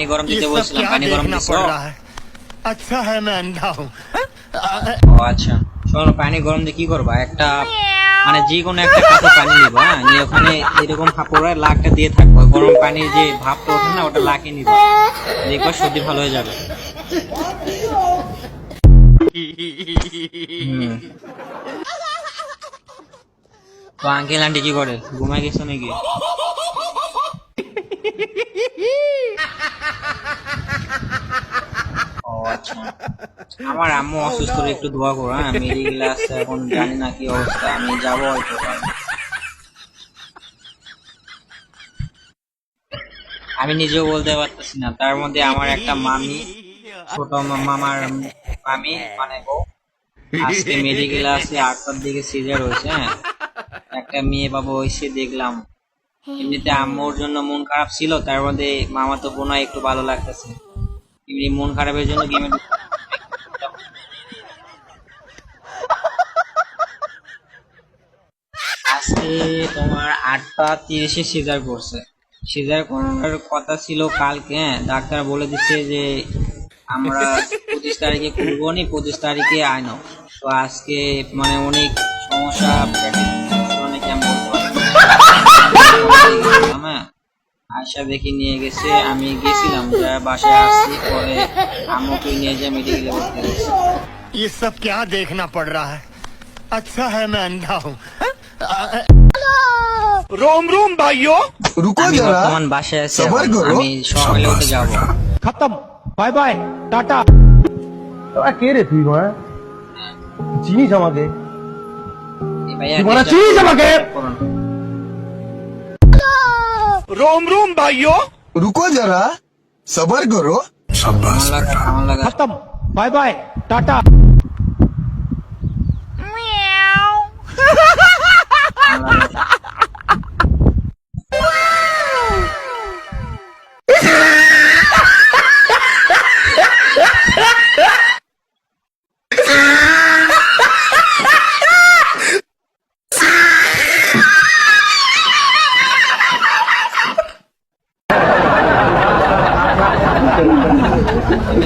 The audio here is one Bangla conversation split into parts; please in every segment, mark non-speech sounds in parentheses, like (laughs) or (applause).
পানি গরম দিতে বলছিলাম পানি গরম দিছো আচ্ছা হ্যাঁ না আন্ডা ও আচ্ছা চলো পানি গরম দিয়ে কি করবা একটা মানে যে কোনো একটা কাপে পানি নিবা নিয়ে ওখানে এরকম কাপড়ের লাকটা দিয়ে থাকব গরম পানির যে ভাবটা ওঠে না ওটা লাকে নিবা দেখবা সর্দি ভালো হয়ে যাবে তো আঙ্কেল আন্টি কি করে ঘুমায় গেছো নাকি আমার আম্মু অসুস্থ একটু দোয়া করো হ্যাঁ মেডিকেল আসছে এখন জানি না কি অবস্থা আমি যাব হয়তো আমি নিজেও বলতে পারতেছি না তার মধ্যে আমার একটা মামি ছোট মামার মামি মানে বউ আজকে মেডিকেল আছে আটটার দিকে সিজার হয়েছে হ্যাঁ। একটা মেয়ে বাবা হয়েছে দেখলাম। এমনিতে আম্মুর জন্য মন খারাপ ছিল তার মধ্যে মামা তো বোনা একটু ভালো লাগতেছে। এমনি মন খারাপের জন্য গেমে আজকে তোমার আটটা তিরিশে সিজার করছে সিজার করার কথা ছিল কালকে হ্যাঁ ডাক্তার বলে দিচ্ছে যে আমরা পঁচিশ তারিখে করবো নি পঁচিশ তারিখে আইনো তো আজকে মানে অনেক সমস্যা অনেক আমি বলতে পারবো না। হ্যাঁ আয়সা দেখি নিয়ে গেছে আমি গেছিলাম যা বাসায় আসছি পরে আম্মুকে নিয়ে যে মেডিকেলে ভর্তি হয়েছে ये सब क्या देखना पड़ रहा है अच्छा है मैं अंधा हूँ रोम रोम भाइयों रुको আমি जरा বর্তমান বাসায় আছি সবার এখন। করো। আমি সকালে উঠে যাবো खत्म बाय बाय टाटा তোরা কে রে তুই মা চিনিস আমাকে এই ভাইয়া তুই বলা disturb চিনিস আমাকে? করো না। रोम रोम भाइयों रुको जरा सबर करो আমার লাগা আমার লাগা खत्म बाय बाय टाटा (laughs)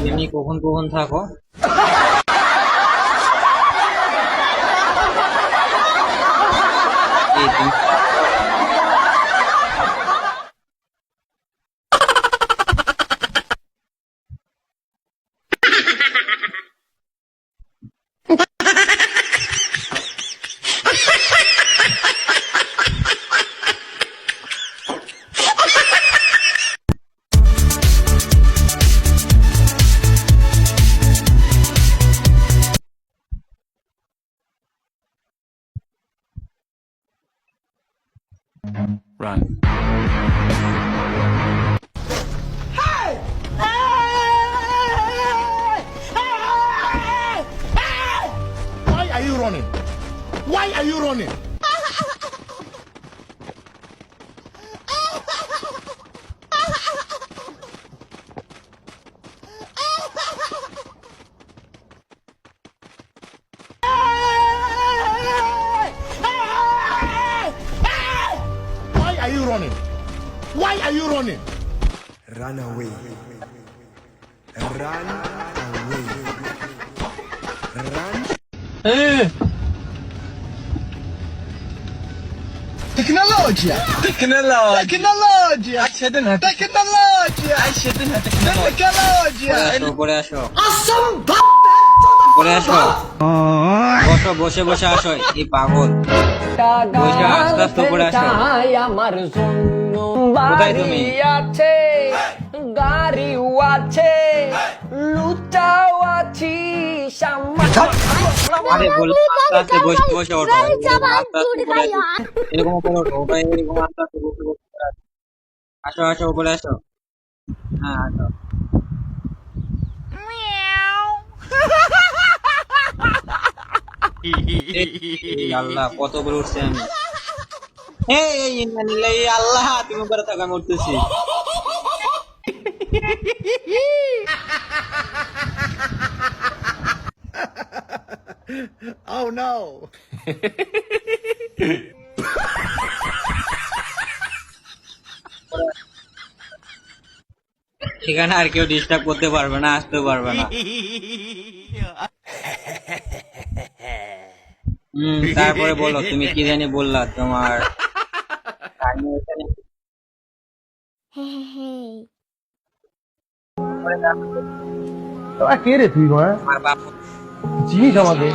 তুমি কখন কখন থাকো এই Why are you running? Why are you running? Why are you running? Run away. Run away. Run. Eh, تكنولوجيا تكنولوجيا تكنولوجيا تكنولوجيا تكنولوجيا تكنولوجيا আসো, উপরে আসো উপরে আসো বসো বসে বসে আসো এই পাগল বসে আস্তে আস্তে উপরে আসো আমার জন্য কোথায় তুমি? বাড়ি আছে গাড়িও আছে লুচাও আছি সাম্মা আরে বল আস্তে আস্তে বসে বসে ওঠো আস্তে আস্তে উপরে আসো। এরকম উপরে ওঠো ওটা এরকম আস্তে আস্তে বসে বসে আসো। আসো আসো উপরে আসো হ্যাঁ আসো আল্লাহ কত করে উঠছে আমি এই আল্লাহ তুমি করে থাকা আমি উঠতেছি Oh no! এখানে আর কেউ ডিস্টার্ব করতে পারবে না আসতে পারবে না। হম তারপরে বলো তুমি কি জানি বললা তোমার। তোরা কে রে তুই আমার বাপু চিনিস আমাকে?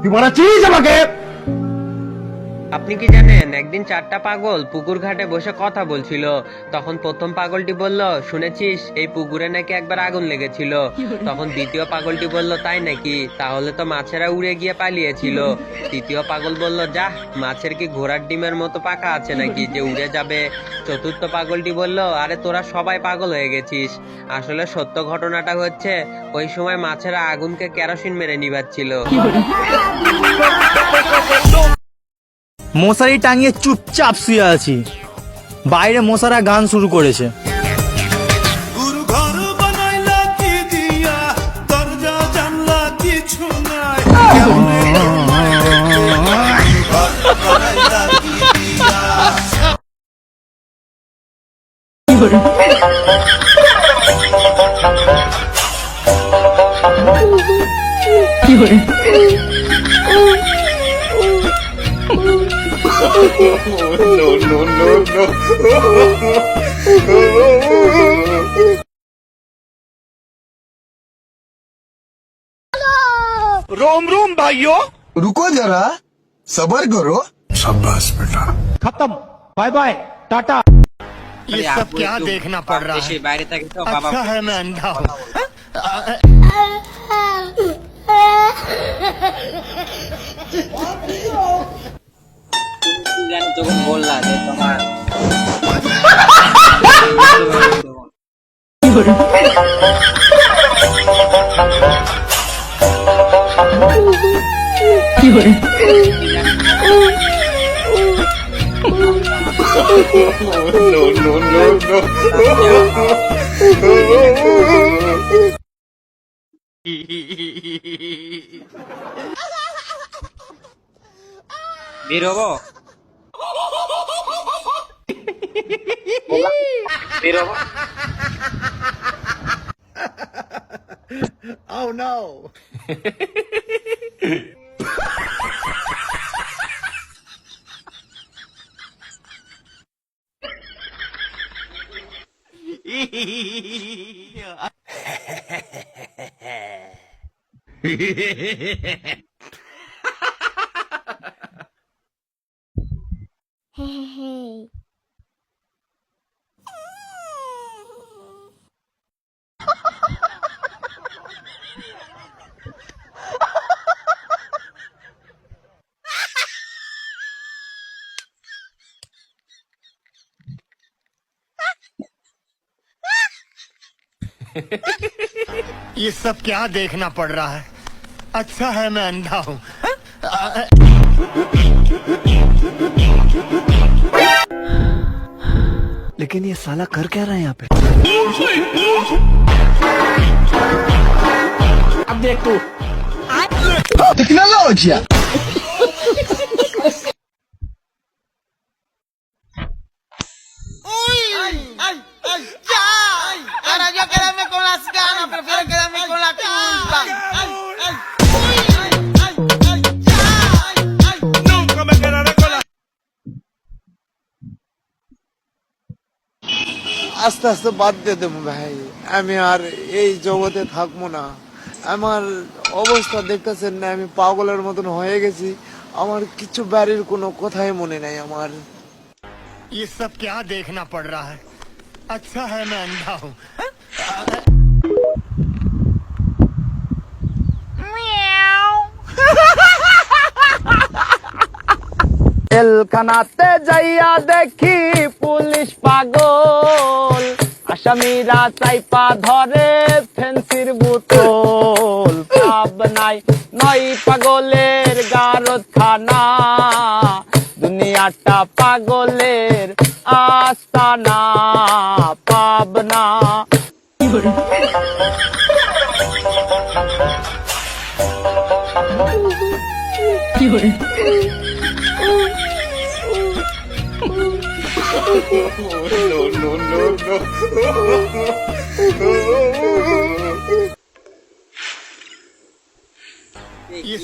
তুই মারা চিনিস আমাকে? আপনি কি জানেন, একদিন চারটা পাগল পুকুর ঘাটে বসে কথা বলছিল। তখন প্রথম পাগলটি বলল, শুনেছিস, এই পুকুরে নাকি একবার আগুন লেগেছিল? তখন দ্বিতীয় পাগলটি বলল, তাই নাকি? তাহলে তো মাছেরা উড়ে গিয়ে পালিয়েছিল। তৃতীয় পাগল বলল যা মাছের কি ঘোড়ার ডিমের মতো পাখা আছে নাকি যে উড়ে যাবে? চতুর্থ পাগলটি বলল, আরে তোরা সবাই পাগল হয়ে গেছিস। আসলে সত্য ঘটনাটা হচ্ছে, ওই সময় মাছেরা আগুনকে কেরোসিন মেরে নিভাচ্ছিল মশারি টাঙিয়ে চুপচাপ শুয়ে আছি। বাইরে মশারা গান শুরু করেছে। no, no, no, no. रोम रोम भाइयों। रुको जरा सबर करो। शाबाश बेटा। खत्म। बाय बाय टाटा ये सब क्या देखना पड़ रहा है? बाहर तक तो अच्छा है मैं अंधा हूँ? (laughs) हाँ? তুমি জানি যখন বললা যে তোমার বের Pero... oh no! (laughs) (laughs) ये सब क्या देखना पड़ रहा है? अच्छा है मैं अंधा हूँ। लेकिन ये साला कर क्या रहा है यहाँ पे? अब देख तू। Technology আস্তে আস্তে বাদ দিয়ে দেবো ভাই আমি আর এই জগতে থাকবো না আমার অবস্থা দেখতেছেন না আমি পাগলের মতন হয়ে গেছি আমার কিছু বাড়ির কোনো কথাই মনে নাই আমার ये सब क्या देखना पड़ रहा है अच्छा है मैं अंधा हूँ জেলখানাতে যাইয়া দেখি পুলিশ পাগল আসামিরা চাইপা ধরে ফেন্সির বোতল পাবনাই নয় পাগলের গারদ খানা দুনিয়াটা পাগলের আস্তানা পাবনা। ये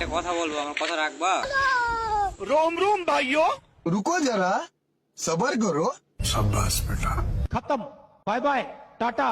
একটা কথা বলব আমার কথা রাখবা? রোম রোম ভাইও রুকো যারা সবার করো। সাব্বাস বেটা। খতম। Bye bye tata.